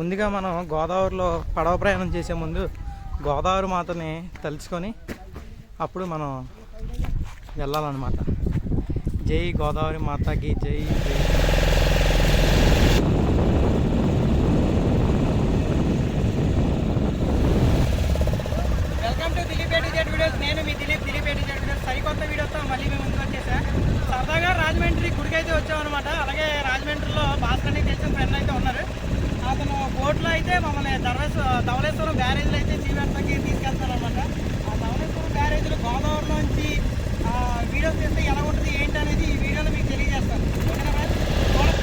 ముందుగా మనం గోదావరిలో పడవ ప్రయాణం చేసే ముందు గోదావరి మాతని తలుచుకొని అప్పుడు మనం వెళ్ళాలన్నమాట. జై గోదావరి మాతకి జై జై. Welcome to Dilip eighty Z videos నేను మీ Dilip Dilip eighty Z videos సరికొత్త వీడియోతో మళ్ళీ మేము ముందుకు వచ్చేసా. సరదాగా రాజమండ్రి గుడికి అయితే వచ్చామన్నమాట. అలాగే రాజమండ్రిలో భాస్కర్ని తెలిసిన ఫ్రెండ్ అయితే ఉన్నారు. అతను బోట్లో అయితే మమ్మల్ని ధర్వేశ ధవలేశ్వరం బ్యారేజ్లో అయితే జీవెంతకి తీసుకెళ్తారనమాట ఆ ధవలేశ్వరం బ్యారేజ్లో గోదావరిలోంచి నుంచి వీడియోస్ తీస్తే ఎలా ఉంటుంది ఏంటి అనేది ఈ వీడియోలో మీకు తెలియజేస్తాను ఓకేనా ఫ్రెండ్స్? చూడండి.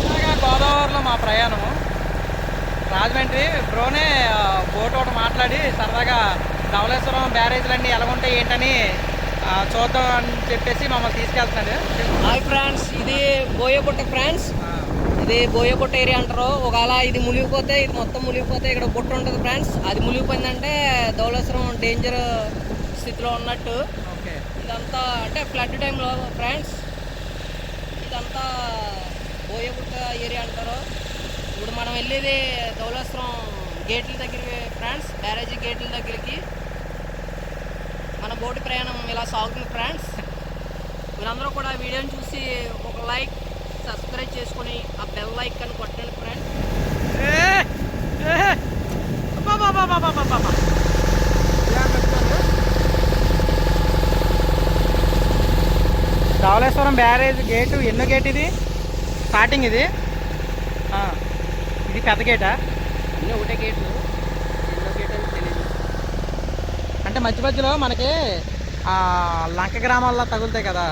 ఇలాగా గోదావరిలో మా ప్రయాణము. రాజమండ్రి బ్రోనే బోట్ ఒకటి మాట్లాడి సరదాగా ధవళేశ్వరం బ్యారేజ్లన్నీ ఎలా ఉంటాయి ఏంటని చూద్దాం అని చెప్పేసి మమ్మల్ని తీసుకెళ్తున్నాడు హాయ్ ఫ్రెండ్స్ ఇది బోయపుట్ట ఫ్రెండ్స్. ఇది బోయపుట్ట ఏరియా అంటారు. ఒకవేళ ఇది మునిగిపోతే ఇది మొత్తం మునిగిపోతే ఇక్కడ బుట్ట ఉంటుంది ఫ్రెండ్స్. అది మునిగిపోయిందంటే ధవళేశ్వరం డేంజర్ స్థితిలో ఉన్నట్టు. ఓకే. ఇదంతా అంటే ఫ్లడ్ టైంలో ఫ్రెండ్స్. ఇదంతా బోయపుట్ట ఏరియా అంటారు. ఇప్పుడు మనం వెళ్ళేది ధవళేశ్వరం గేట్ల దగ్గరికి ఫ్రెండ్స్ బ్యారేజీ గేట్ల దగ్గరికి. మన బోటు ప్రయాణం ఇలా సాగుతుంది ఫ్రెండ్స్. మీరందరూ కూడా వీడియోని చూసి ఒక లైక్ సబ్స్క్రైబ్ చేసుకొని ఆ బెల్ లైక్ అని కొట్టండి ఫ్రెండ్స్. ధవలేశ్వరం బ్యారేజ్ గేటు ఎన్నో గేట్ ఇది? స్టార్టింగ్ ఇది. ఇది పెద్ద గేటా అన్నీ ఒకటే గేట్లు ఎన్నో గేట్ అని తెలియదు అంటే మధ్య మధ్యలో మనకి ఆ లంక గ్రామాల్లో తగులుతాయి కదా.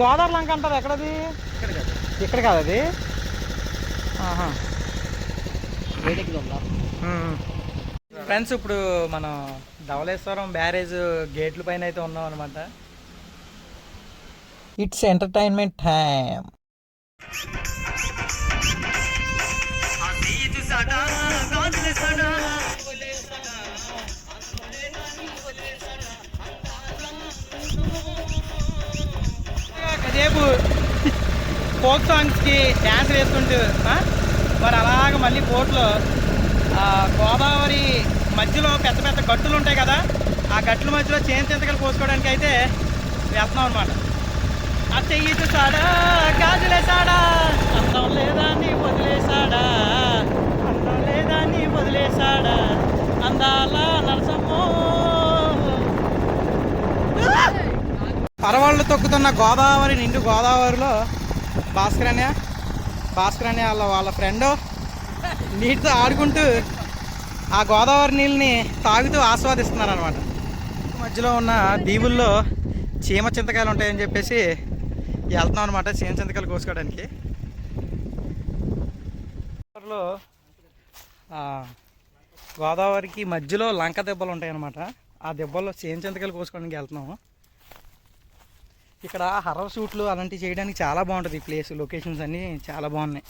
గోదావరి లంక అంటారు. ఎక్కడది? ఇక్కడ కదా. ఇక్కడ కాదు అది. ఫ్రెండ్స్ ఇప్పుడు మనం ధవళేశ్వరం బ్యారేజ్ గేట్ల పైన అయితే ఉన్నాం అనమాట ఇట్స్ ఎంటర్టైన్మెంట్ టైం రేపు ఫోక్ సాంగ్స్కి డ్యాన్స్ వేస్తుంటూ మరి అలాగ మళ్ళీ బోట్లో గోదావరి మధ్యలో పెద్ద పెద్ద గట్టులు ఉంటాయి కదా ఆ గట్ల మధ్యలో చేను చింతకలు కోసుకోవడానికి అయితే వేస్తున్నాం అనమాట ఆ చెయ్యి చూసాడా గాజులేసాడా అందం లేదా నీ వదిలేసాడా అందం లేదా నీ వదిలేసాడా అందాల నరసమ్మో పరవాళ్ళు తొక్కుతున్న గోదావరి నిండు గోదావరిలో భాస్కర్ అన్నయ్య. భాస్కర్ అన్నయ్య వాళ్ళ వాళ్ళ ఫ్రెండ్. నీటితో ఆడుకుంటూ ఆ గోదావరి నీళ్ళని తాగుతూ ఆస్వాదిస్తున్నారు అనమాట మధ్యలో ఉన్న దీవుల్లో చీమ చింతకాయలు ఉంటాయని చెప్పేసి వెళ్తున్నాం అనమాట చీమ చింతకాయలు కోసుకోవడానికి. గోదావరిలో గోదావరికి మధ్యలో లంక దెబ్బలు ఉంటాయన్నమాట. ఆ దెబ్బల్లో చీమ చింతకాయలు కోసుకోవడానికి వెళ్తున్నాము. ఇక్కడ హర్రర్ షూట్లు అలాంటివి చేయడానికి చాలా బాగుంటుంది ఈ ప్లేస్ లొకేషన్స్ అన్నీ చాలా బాగున్నాయి.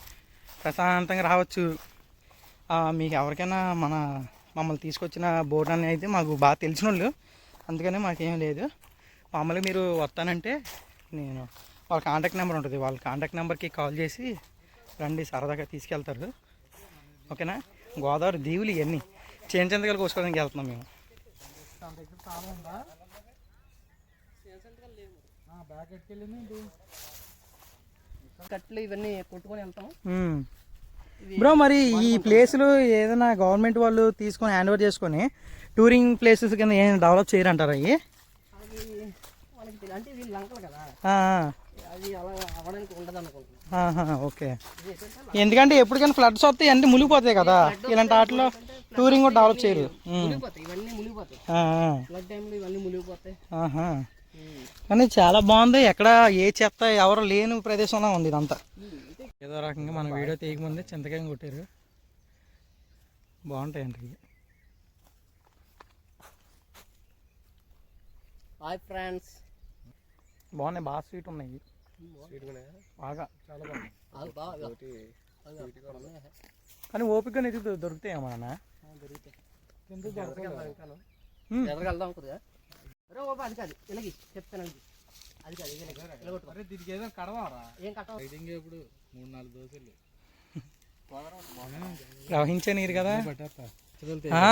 ప్రశాంతంగా రావచ్చు. ఆ, మీకు ఎవరికైనా మన మమ్మల్ని తీసుకొచ్చిన బోట్ అని అయితే మాకు బాగా తెలిసిన వాళ్ళు అందుకనే మాకేం లేదు. మామూలుగా మీరు వస్తానంటే నేను వాళ్ళ కాంటాక్ట్ నెంబర్ ఉంటుంది. వాళ్ళ కాంటాక్ట్ నెంబర్కి కాల్ చేసి రండి సరదాగా తీసుకెళ్తారు. ఓకేనా? గోదావరి దీవులు ఇవన్నీ. చేంజ్ చెంతకాయలు కోసుకోవడానికి వెళ్తున్నాం మేము. కట్లు ఇవన్నీ కొట్టుకొని వెళ్తాం. బ్రో మరి ఈ ప్లేసులు ఏదైనా గవర్నమెంట్ వాళ్ళు తీసుకొని హ్యాండ్ ఓవర్ చేసుకొని టూరింగ్ ప్లేసెస్ కింద ఏం డెవలప్ చేయరంటారా అవి? అది వాళ్ళకి తెలియదు అంటే వీళ్ళు లంకలు కదా. ఆ, అది అలా అవ్వడానికి ఉండదు అనుకుంటున్నాను ఆహా, ఓకే. ఎందుకంటే ఎప్పటికైనా ఫ్లడ్స్ వస్తాయి అన్నీ మునిగిపోతాయి కదా. ఇలాంటి వాటిలో టూరింగ్ కూడా డెవలప్ చేయరు. ఇవన్నీ మునిగిపోతాయి ఫ్లడ్ టైంలో ఇవన్నీ మునిగిపోతాయి. కానీ చాలా బాగుంది. ఎక్కడ ఏ చెత్త ఎవరు లేని ప్రదేశంలో ఉంది ఇదంతా. ఏదో రకంగా మన వీడియో తీయకముందే చింతకాయ కొట్టారు. బాగుంటాయండి హాయ్ ఫ్రెండ్స్ బాగున్నాయి. బాగా స్వీట్ ఉన్నాయి బాగా. చాలా బాగున్నాయి. కానీ ఓపికగా నీకు దొరుకుతాయి. ఏమన్నా ఓ అది కాదు ఇలాగి చెప్తాను అది. కాదు. దీనికి ఏదో కడవారా? ఏం కట్టవు ఇప్పుడు మూడు నాలుగు దోశలు. ప్రవహించే నీరు కదా? పట్టేస్తా ఆ.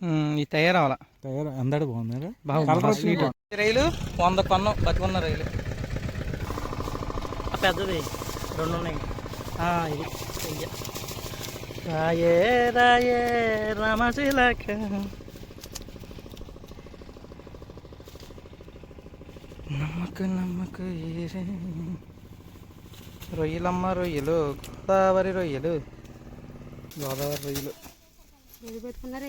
ఉమ్, ఇది తయారవాల తయారు అందడు బాగున్నారు? బాగా స్వీట్. రైలు వంద కొన్నం బతుకున్న రైలు. పెద్దది రెండు ఉన్నాయి. ఆ, ఇది. రాయే రాయే రామశిలక. నమ్మక నమ్మక ఏరే రొయ్యలమ్మ రొయ్యలు గోదావరి రొయ్యలు. గోదావరి రొయ్యలు. పెట్టుకున్నారా.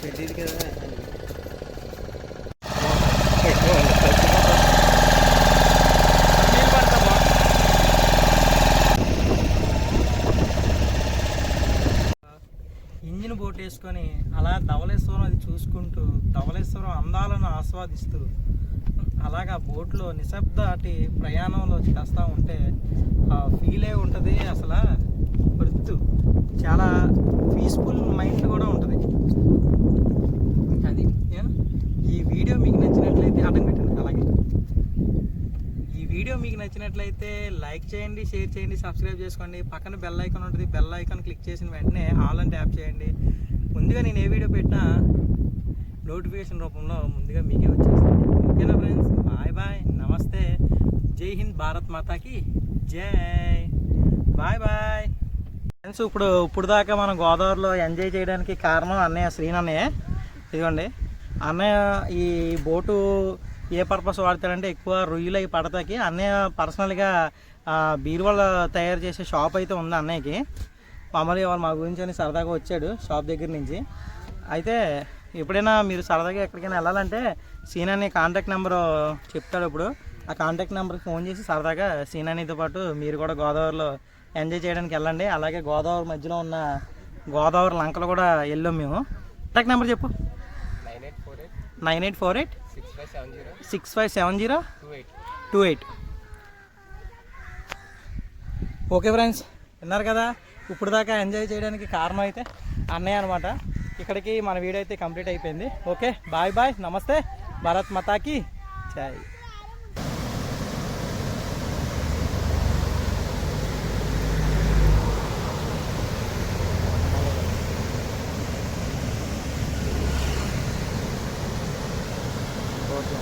పెట్టేది కదా ఇంజిన్ బోట్ వేసుకొని అలా ధవళేశ్వరం అది చూసుకుంటూ ధవళేశ్వరం అందాలను ఆస్వాదిస్తూ అలాగా బోట్లో నిశ్శబ్దాటి ప్రయాణంలో చేస్తూ ఉంటే ఆ ఫీలే ఉంటుంది అసలు. వృత్తు. చాలా పీస్ఫుల్ మైండ్ కూడా ఉంటుంది. అది ఏం? ఈ వీడియో మీకు నచ్చినట్లయితే అడ్డం పెట్టండి. అలాగే. ఈ వీడియో మీకు నచ్చినట్లయితే లైక్ చేయండి షేర్ చేయండి సబ్స్క్రైబ్ చేసుకోండి. పక్కన బెల్ ఐకాన్ ఉంటుంది. బెల్ ఐకాన్ క్లిక్ చేసిన వెంటనే ఆల్ అని ట్యాప్ చేయండి. ముందుగా నేను ఏ వీడియో పెట్టినా నోటిఫికేషన్ రూపంలో ముందుగా మీకే వచ్చేస్తాను ఓకేనా ఫ్రెండ్స్? Bye bye. నమస్తే. జై హింద్ భారత్ మాతాకి. జై. Bye bye. ఫ్రెండ్స్ ఇప్పుడు ఇప్పుడు దాకా మనం గోదావరిలో ఎంజాయ్ చేయడానికి కారణం అన్నయ్య శ్రీనన్నయ్య. ఇదిగోండి. అన్నయ్య ఈ బోటు ఏ పర్పస్ వాడతాడంటే ఎక్కువ రొయ్యలు అవి పడతాకి. అన్నయ్య పర్సనల్గా బీరువాళ్ళ తయారు చేసే షాప్ అయితే ఉంది అన్నయ్యకి. మామూలుగా వాళ్ళు మా గురించి అని సరదాగా వచ్చాడు షాప్ దగ్గర నుంచి. అయితే ఎప్పుడైనా మీరు సరదాగా ఎక్కడికైనా వెళ్ళాలంటే సీనాని కాంటాక్ట్ నెంబర్ చెప్తాడు ఇప్పుడు. ఆ కాంటాక్ట్ నెంబర్కి ఫోన్ చేసి సరదాగా సీనానితో పాటు మీరు కూడా గోదావరిలో ఎంజాయ్ చేయడానికి వెళ్ళండి. అలాగే గోదావరి మధ్యలో ఉన్న గోదావరి లంకలు కూడా వెళ్ళాం మేము. కాంటాక్ట్ నెంబర్ చెప్పు. Nine eight four eight. Six five seven zero six five seven zero. Two eight. Two eight. Okay friends విన్నారు కదా? ఇప్పుడు దాకా ఎంజాయ్ చేయడానికి కారణం అయితే అన్నయ్య అనమాట ఇక్కడికి మన వీడియో అయితే కంప్లీట్ అయిపోయింది. ఓకే బాయ్ బాయ్ నమస్తే భారత్ మతాకి చాయ్